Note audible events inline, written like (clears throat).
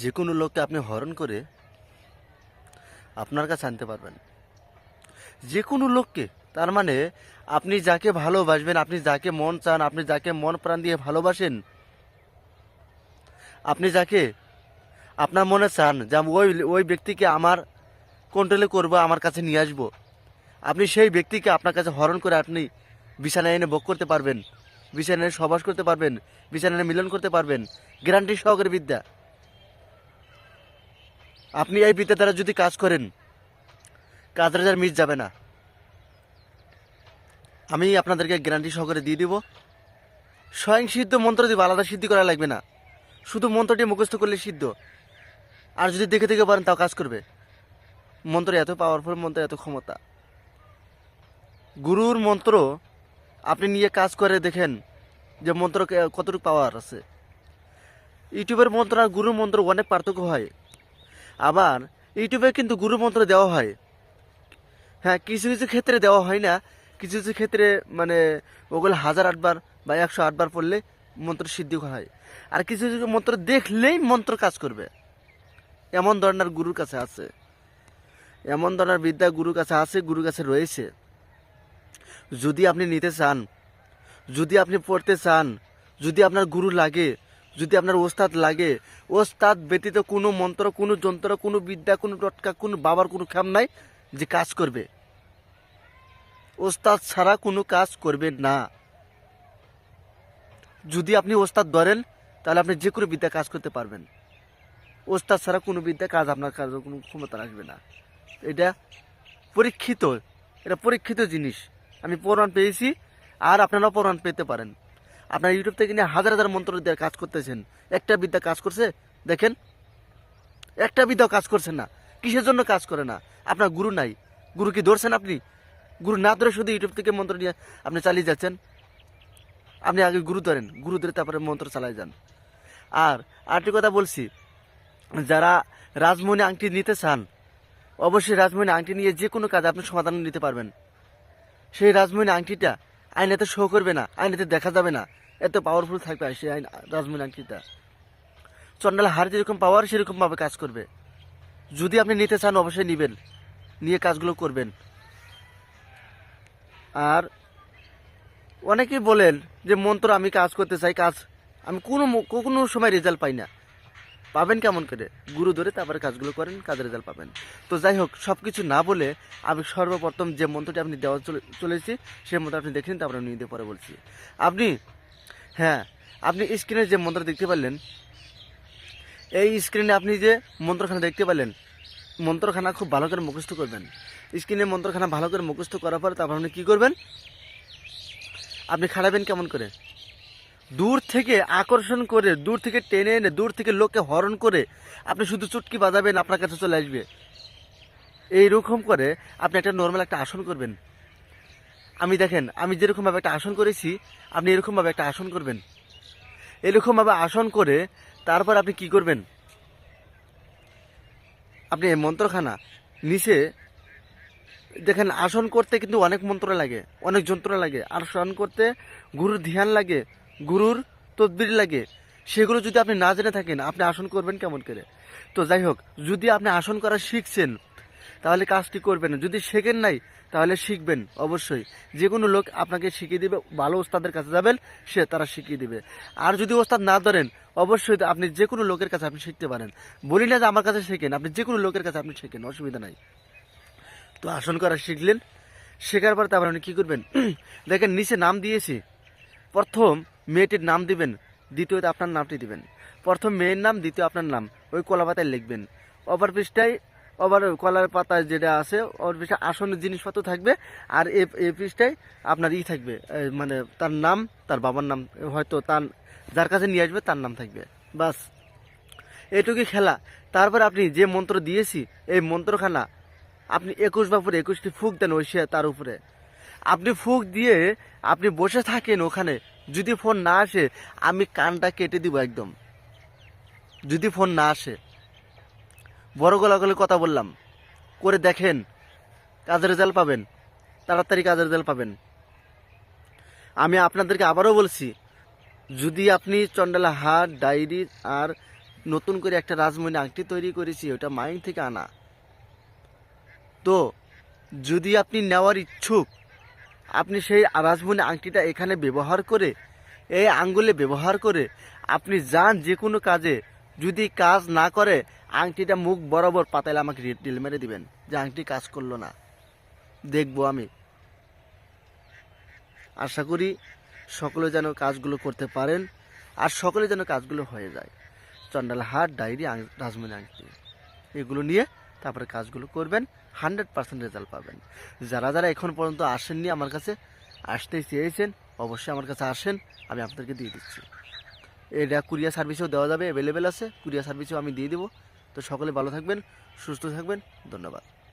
যে কোনো লোককে আপনি হরণ করে আপনার কাছে আনতে পারবেন। যে কোনো লোককে, তার মানে আপনি যাকে ভালোবাসবেন, আপনি যাকে মন চান, আপনি যাকে মন প্রাণ দিয়ে ভালোবাসেন, আপনি যাকে আপনার মনে চান যে ওই ওই ব্যক্তিকে আমার কন্ট্রোলে করব, আমার কাছে নিয়ে আসব। আপনি সেই ব্যক্তিকে আপনার কাছে হরণ করে আপনি বিছানায় এনে ভোগ করতে পারবেন, বিছানায় সবাস করতে পারবেন, বিছানায় মিলন করতে পারবেন গ্যারান্টি সহকারে বিদ্যা। আপনি এই বিদ্যা দ্বারা যদি কাজ করেন কাজের যার মিস যাবে না। আমি আপনাদেরকে গ্যারান্টি সহকারে দিয়ে দিব। স্বয়ং সিদ্ধ মন্ত্র দিব আলাদা সিদ্ধি করা লাগবে না। শুধু মন্ত্রটি মুখস্থ করলে সিদ্ধ। আর যদি দেখে দেখে পারেন, তাও কাজ করবে। মন্ত্র এত পাওয়ারফুল মন্ত্র এত ক্ষমতা। গুরুর মন্ত্র আপনি নিয়ে কাজ করে দেখেন যে মন্ত্র কতটুকু পাওয়ার আছে। ইউটিউবের মন্ত্র আর গুরুর মন্ত্র অনেক পার্থক্য হয়। আবার ইউটিউবে কিন্তু গুরু মন্ত্র দেওয়া হয়। হ্যাঁ কিছু কিছু ক্ষেত্রে দেওয়া হয় না। কিছু কিছু ক্ষেত্রে মানে ওগুলো হাজার আটবার বা একশো আটবার পড়লে মন্ত্র সিদ্ধি হয়। আর কিছু কিছু মন্ত্র দেখলেই মন্ত্র কাজ করবে। এমন ধরনের গুরুর কাছে আছে। এমন ধরনের বিদ্যা গুরুর কাছে আছে, গুরুর কাছে রয়েছে। যদি আপনি নিতে চান, যদি আপনি পড়তে চান, যদি আপনার গুরু লাগে যদি আপনার ওস্তাদ লাগে, ওস্তাদ ব্যতীত কোনো মন্ত্র, কোনো যন্ত্র, কোনো বিদ্যা, কোনো টটকা, কোনো বাবার কোনো খাম নাই যে কাজ করবে। ওস্তাদ ছাড়া কোনো কাজ করবে না। যদি আপনি ওস্তাদ ধরেন, তাহলে আপনি যে কোনো বিদ্যা কাজ করতে পারবেন। ওস্তাদ ছাড়া কোনো বিদ্যা কাজ আপনার কাজ কোনো ক্ষমতা রাখবে না। এটা পরীক্ষিত এটা পরীক্ষিত জিনিস। আমি প্রমাণ পেয়েছি, আর আপনারাও প্রমাণ পেতে পারেন। আপনার ইউটিউব থেকে নিয়ে হাজার হাজার মন্ত্র দিয়ে কাজ করতেছেন। একটা বিদ্যা কাজ করছে, দেখেন। একটা বিদ্যাও কাজ করছেন না, কিসের জন্য কাজ করে না? আপনার গুরু নাই। গুরু কি ধরছেন আপনি? গুরু না ধরে শুধু ইউটিউব থেকে মন্ত্র নিয়ে আপনি চালিয়ে যাচ্ছেন? আপনি আগে গুরু ধরেন, গুরু ধরে তারপরে মন্ত্র চালাই যান। আর আরেকটি কথা বলছি, যারা রাজমণি আংটি নিতে চান, অবশ্যই রাজমণি আংটি নিয়ে যে কোনো কাজ আপনি সমাধান নিতে পারবেন। সেই রাজমণি আংটিটা আইনেতে শো করবে না, আইনেতে দেখা যাবে না। এত পাওয়ারফুল থাকবে সেই আইন রাজমণি আংটিটা। চন্ডাল হার যেরকম পাওয়ার সেরকমভাবে কাজ করবে। যদি আপনি নিতে চান, অবশ্যই নেবেন। নিয়ে কাজগুলো করবেন। আর অনেকেই বলেন যে, মন্ত্র আমি কাজ করতে চাই, কাজ আমি কোনো কোনো সময় রেজাল্ট পাই না। পাবেন কেমন করে? গুরু ধরে তারপরে কাজগুলো করেন, কাজের রেজাল্ট পাবেন। তো যাই হোক সব কিছু না বলে আমি সর্বপ্রথম যে মন্ত্রটি আপনি দেওয়া চলে, চলেছি, সেই মন্ত্র আপনি দেখেন তারপরে আমি নিয়ে পরে বলছি। আপনি হ্যাঁ আপনি স্ক্রিনে যে মন্ত্র দেখতে পারলেন, এই স্ক্রিনে আপনি যে মন্ত্রখানা দেখতে পেলেন মন্ত্রখানা খুব ভালো করে মুখস্থ করবেন। স্ক্রিনে মন্ত্রখানা ভালো করে মুখস্থ করার পর তারপর আপনি কী করবেন? আপনি খাড়াবেন কেমন করে? দূর থেকে আকর্ষণ করে, দূর থেকে টেনে এনে, দূর থেকে লোককে হরণ করে আপনি শুধু চুটকি বাজাবেন, আপনার কাছে চলে আসবে। এইরকম করে আপনি একটা নর্মাল একটা আসন করবেন। আমি দেখেন, আমি যেরকমভাবে একটা আসন করেছি, আপনি এরকমভাবে একটা আসন করবেন। এরকমভাবে আসন করে তারপর আপনি কি করবেন? আপনি মন্ত্রখানা, নিচে দেখেন আসন করতে কিন্তু অনেক মন্ত্র লাগে, অনেক যন্ত্র লাগে। আসন করতে গুরুর ধ্যান লাগে গুরুর তদবির লাগে, সেগুলো যদি আপনি না জেনে থাকেন, আপনি আসন করবেন কেমন করে? তো যাই হোক, যদি আপনি আসন করা শিখছেন, তাহলে কাজটি করবেন যদি শেখেন নাই, তাহলে শিখবেন, অবশ্যই। যে কোনো লোক আপনাকে শিখিয়ে দিবে, ভালো ওস্তাদের কাছে যাবেন, সে তারা শিখিয়ে দিবে। আর যদি ওস্তাদ না ধরেন, অবশ্যই আপনি যে কোনো লোকের কাছে আপনি শিখতে পারেন। বলি না যে আমার কাছে শেখেন, আপনি যে কোনো লোকের কাছে আপনি শেখেন, অসুবিধা নাই। তো আসন করা শিখলেন, শেখার পর তারপর আপনি কী করবেন? (clears throat) দেখেন, নিচে নাম দিয়েছি। প্রথম মেয়েটির নাম দিবেন, দ্বিতীয়তে আপনার নামটি দিবেন। প্রথম মেয়ের নাম, দ্বিতীয় আপনার নাম। ওই কলা পাতায় লিখবেন। অপর পৃষ্ঠায় আবার কলার পাতায় যেটা আছে ওর পৃষ্ঠায় আসনের জিনিসপত্র থাকবে, আর এ এই পৃষ্ঠায় আপনার ই থাকবে মানে তার নাম, তার বাবার নাম, হয়তো তার, যার কাছে নিয়ে আসবে, তার নাম থাকবে। বাস। এটুকুই খেলা। তারপর আপনি যে মন্ত্র দিয়েছি, এই মন্ত্রখানা, আপনি একুশ বাপুর একুশটি ফুক দেন ওই তার উপরে। আপনি ফুক দিয়ে আপনি বসে থাকেন ওখানে যদি ফোন না আসে, আমি কানটা কেটে দিব একদম। যদি ফোন না আসে। বড় গলা গলে কথা বললাম। করে দেখেন, কাজের রেজাল্ট পাবেন। তাড়াতাড়ি কাজের রেজাল্ট পাবেন। আমি আপনাদেরকে আবারও বলছি, যদি আপনি চন্ডালা হাট, ডায়েরি আর নতুন করে একটা রাজমণি আংটি তৈরি করেছি, ওটা মাইন থেকে আনা। তো, যদি আপনি নেওয়ার ইচ্ছুক আপনি সেই রাজমণি আংটিটা এখানে ব্যবহার করে, এই আঙ্গুলে ব্যবহার করে আপনি যান যে কোনো কাজে। যদি কাজ না করে, আংটিটা মুখ বরাবর পাতালে আমাকে ডিল মেরে দিবেন যে আংটি কাজ করল না। দেখব আমি। আশা করি সকলে যেন কাজগুলো করতে পারেন আর সকলে যেন কাজগুলো হয়ে যায়। চন্ডাল হাট, ডায়েরি রাজমণি আংটি। এগুলো নিয়ে তারপরে কাজগুলো করবেন। হান্ড্রেড পার্সেন্ট রেজাল্ট পাবেন। যারা যারা এখন পর্যন্ত আসেননি আমার কাছে আসতে চেয়েছেন, অবশ্যই আমার কাছে আসেন, আমি আপনাদেরকে দিয়ে দিচ্ছি। এটা কুরিয়ার সার্ভিসেও দেওয়া যাবে অ্যাভেলেবেল আছে কুরিয়ার সার্ভিসেও আমি দিয়ে দেবো। তো সকলে ভালো থাকবেন, সুস্থ থাকবেন, ধন্যবাদ।